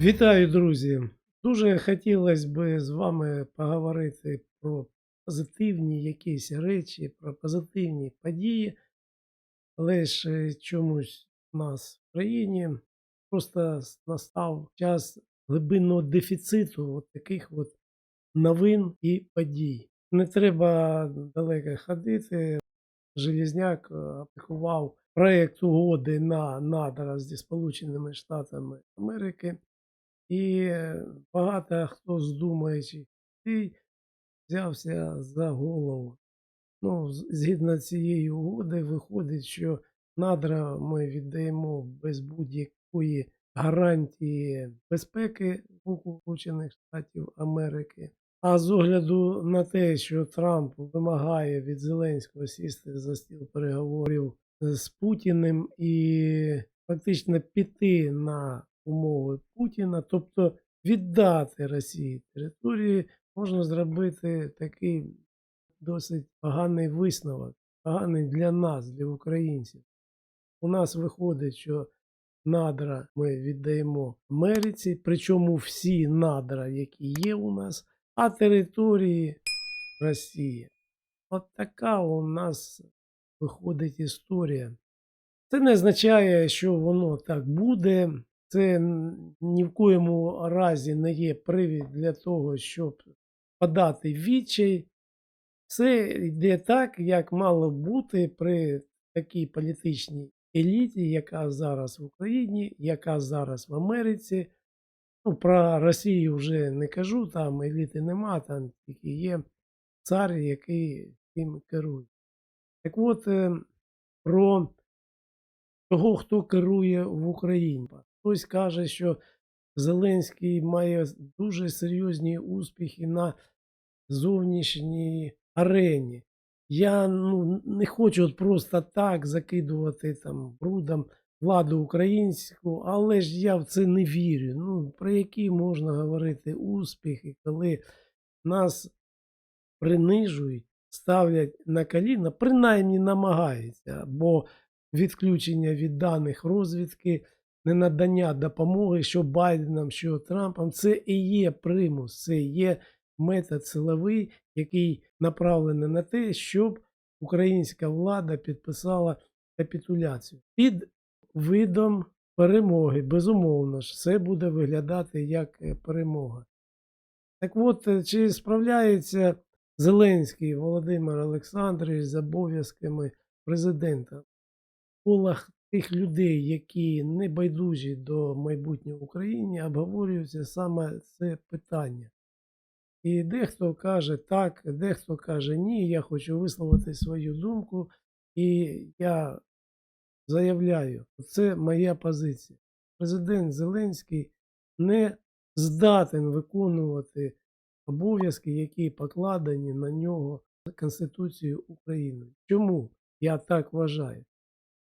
Вітаю, друзі! Дуже хотілося б з вами поговорити про позитивні якісь речі, про позитивні події, але ж е, чомусь у нас в країні просто настав час глибинного дефіциту от таких от новин і подій. Не треба далеко ходити. Железняк е, опублікував проект угоди на надра зі Сполученими Штатами Америки. І е, багато хто з думаючих людей взявся за голову. Ну, згідно цієї угоди, виходить, що надра ми віддаємо без будь-якої гарантії безпеки Сполучених Штатів Америки. А з огляду на те, що Трамп вимагає від Зеленського сісти за стіл переговорів з Путіним і фактично піти на умови Путіна, тобто віддати Росії території, можна зробити такий досить поганий висновок, поганий для нас, для українців. У нас виходить, що надра ми віддаємо Америці, причому всі надра, які є у нас, а території Росії. От така у нас виходить історія. Це не означає, що воно так буде. Це ні в коєму разі не є привід для того, щоб подати відчай. Все йде так, як мало бути при такій політичній еліті, яка зараз в Україні, яка зараз в Америці. Ну, про Росію вже не кажу, там еліти нема, там тільки є цар, який тим керує. Так от, е, про того, хто керує в Україні. Хтось каже, що Зеленський має дуже серйозні успіхи на зовнішній арені. Я ну, не хочу от просто так закидувати там брудом владу українську, але ж я в це не вірю. Ну, про які можна говорити успіхи, коли нас принижують, ставлять на коліна, принаймні намагаються, бо відключення від даних розвідки, ненадання допомоги, що Байденом, що Трампом, це і є примус, це є метод силовий, який направлений на те, щоб українська влада підписала капітуляцію під видом перемоги. Безумовно ж, це буде виглядати як е, перемога. Так от, е, чи справляється Зеленський Володимир Олександрович з обов'язками президента? В колах тих людей, які не байдужі до майбутнього України, обговорюється саме це питання. І дехто каже так, дехто каже ні, я хочу висловити свою думку, і я заявляю, це моя позиція. Президент Зеленський не здатен виконувати обов'язки, які покладені на нього Конституцією України. Чому я так вважаю?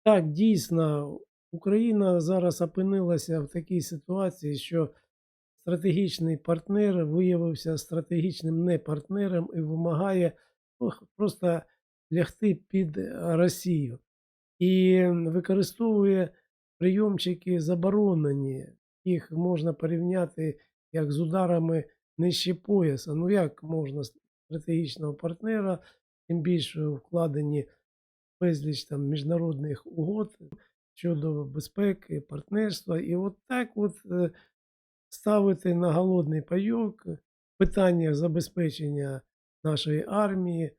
Так, дійсно, Україна зараз опинилася в такій ситуації, що стратегічний партнер виявився стратегічним не партнером і вимагає ну, просто лягти під е, Росію. І використовує прийомчики заборонені. Їх можна порівняти як з ударами нижче пояса. Ну як можна стратегічного партнера, тим більше вкладені безліч там міжнародних угод щодо безпеки, партнерства. І от так от е, ставити на голодний пайок питання забезпечення нашої армії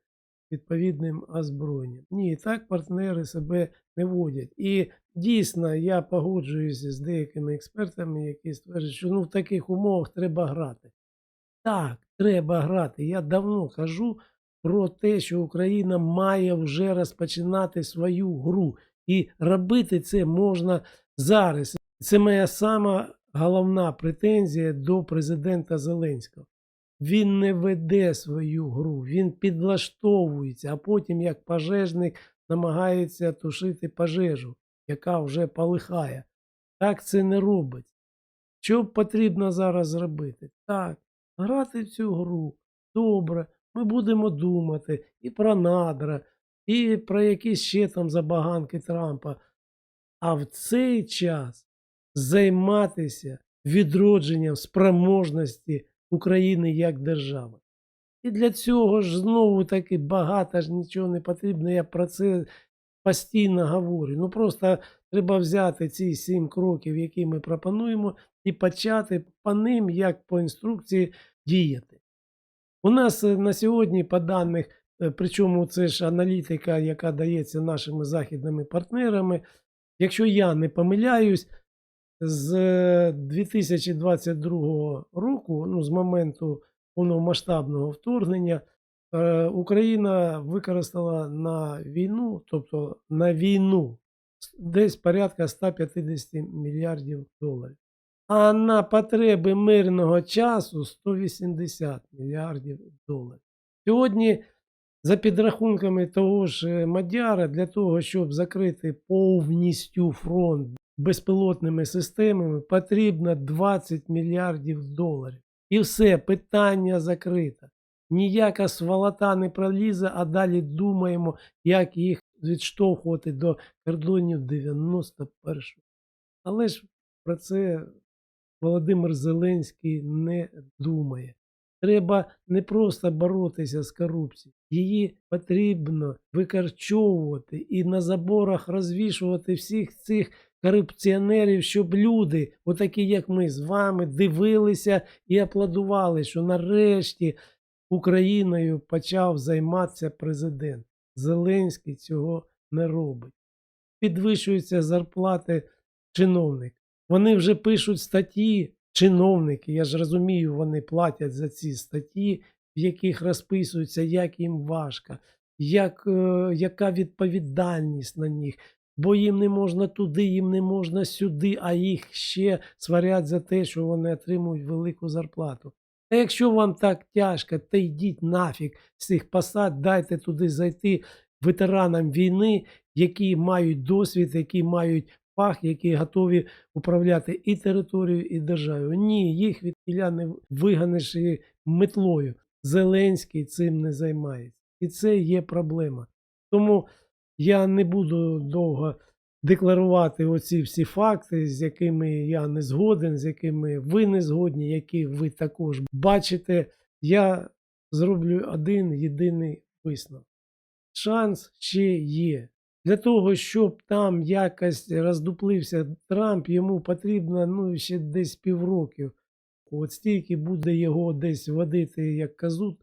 відповідним озброєнням. Ні, так партнери себе не водять. І дійсно я погоджуюся з деякими експертами, які стверджують, що ну, в таких умовах треба грати. Так, треба грати. Я давно кажу про те, що Україна має вже розпочинати свою гру. І робити це можна зараз. Це моя сама головна претензія до президента Зеленського. Він не веде свою гру, він підлаштовується, а потім, як пожежник, намагається тушити пожежу, яка вже полихає. Так це не робить. Що потрібно зараз зробити? Так, грати в цю гру. Добре, ми будемо думати і про надра, і про якісь ще там забаганки Трампа. А в цей час займатися відродженням спроможності України як держави. І для цього ж знову таки багато ж нічого не потрібно. Я про це постійно говорю. Ну просто треба взяти ці сім кроків, які ми пропонуємо, і почати по ним, як по інструкції, діяти. У нас е, на сьогодні, по даних, е, причому це ж аналітика, яка дається нашими західними партнерами. Якщо я не помиляюсь, з е, 2022 року, ну, з моменту повномасштабного вторгнення, е, Україна використала на війну, тобто на війну, десь порядка 150 мільярдів доларів. А на потреби мирного часу 180 мільярдів доларів. Сьогодні, за підрахунками того ж е, Мадяра, для того, щоб закрити повністю фронт безпілотними системами, потрібно 20 мільярдів доларів. І все, питання закрите. Ніяка сволота не пролізе, а далі думаємо, як їх відштовхувати до кордонів 91-го. Але ж про це Володимир Зеленський не думає. Треба не просто боротися з корупцією, її потрібно викорчовувати і на заборах розвішувати всіх цих корупціонерів, щоб люди, отакі як ми з вами, дивилися і аплодували, що нарешті Україною почав займатися президент. Зеленський цього не робить. Підвищуються зарплати чиновників. Вони вже пишуть статті, чиновники, я ж розумію, вони платять за ці статті, в яких розписується, як їм важко, як, е, яка відповідальність на них, бо їм не можна туди, їм не можна сюди, а їх ще сварять за те, що вони отримують велику зарплату. А якщо вам так тяжко, то йдіть нафіг з цих посад, дайте туди зайти ветеранам війни, які мають досвід, які мають фах, які готові управляти і територією, і державою. Ні, їх від тіля не виганеш і метлою. Зеленський цим не займається. І це є проблема. Тому я не буду довго декларувати оці всі факти, з якими я не згоден, з якими ви не згодні, які ви також бачите. Я зроблю один єдиний висновок. Шанс ще є. Для того, щоб там якось роздуплився Трамп, йому потрібно ну, ще десь півроків. От стільки буде його десь водити, як казут,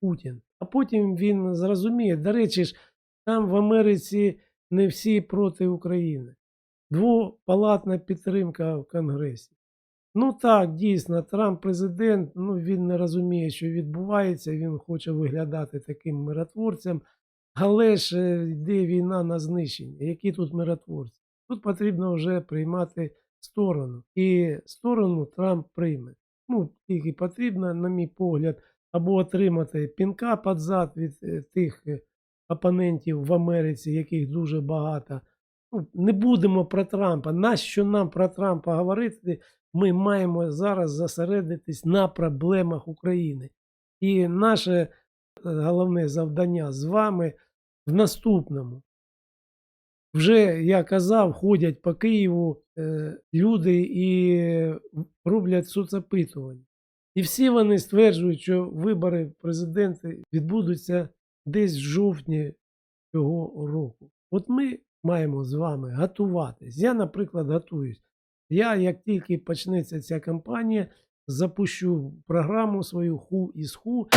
Путін. А потім він зрозуміє, до речі ж, там в Америці не всі проти України. Двопалатна підтримка в Конгресі. Ну так, дійсно, Трамп президент, ну він не розуміє, що відбувається, він хоче виглядати таким миротворцем. Але ж е, йде війна на знищення. Які тут миротворці? Тут потрібно вже приймати сторону. І сторону Трамп прийме. Ну, тільки потрібно, на мій погляд, або отримати пінка під зад від е, тих е, опонентів в Америці, яких дуже багато. Ну, не будемо про Трампа. Нащо нам про Трампа говорити? Ми маємо зараз зосередитись на проблемах України. І наше головне завдання з вами в наступному. Вже я казав, ходять по Києву е, люди і роблять соцопитування. І всі вони стверджують, що вибори президента відбудуться десь в жовтні цього року. От ми маємо з вами готуватись. Я, наприклад, готуюсь. Я, як тільки почнеться ця кампанія, запущу програму свою ху із ху.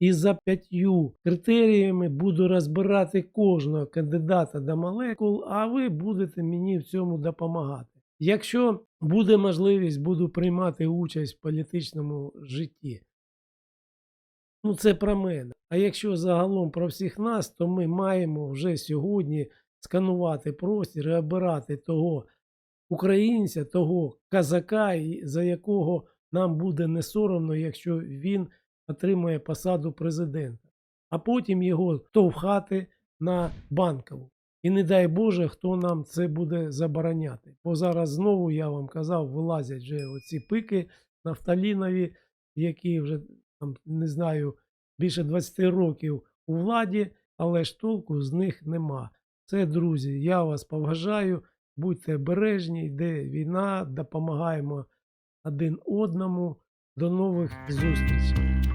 І за п'ятью критеріями буду розбирати кожного кандидата до молекул, а ви будете мені в цьому допомагати. Якщо буде можливість, буду приймати участь в політичному житті. Ну, це про мене. А якщо загалом про всіх нас, то ми маємо вже сьогодні сканувати простір і обирати того українця, того казака, за якого нам буде не соромно, якщо він отримує посаду президента, а потім його товхати на банкову. І не дай Боже, хто нам це буде забороняти. Бо зараз знову я вам казав, вилазять вже оці пики нафталінові, які вже там не знаю більше 20 років у владі, але ж толку з них нема. Це, друзі, я вас поважаю. Будьте обережні, йде війна, допомагаємо один одному. До нових зустрічей.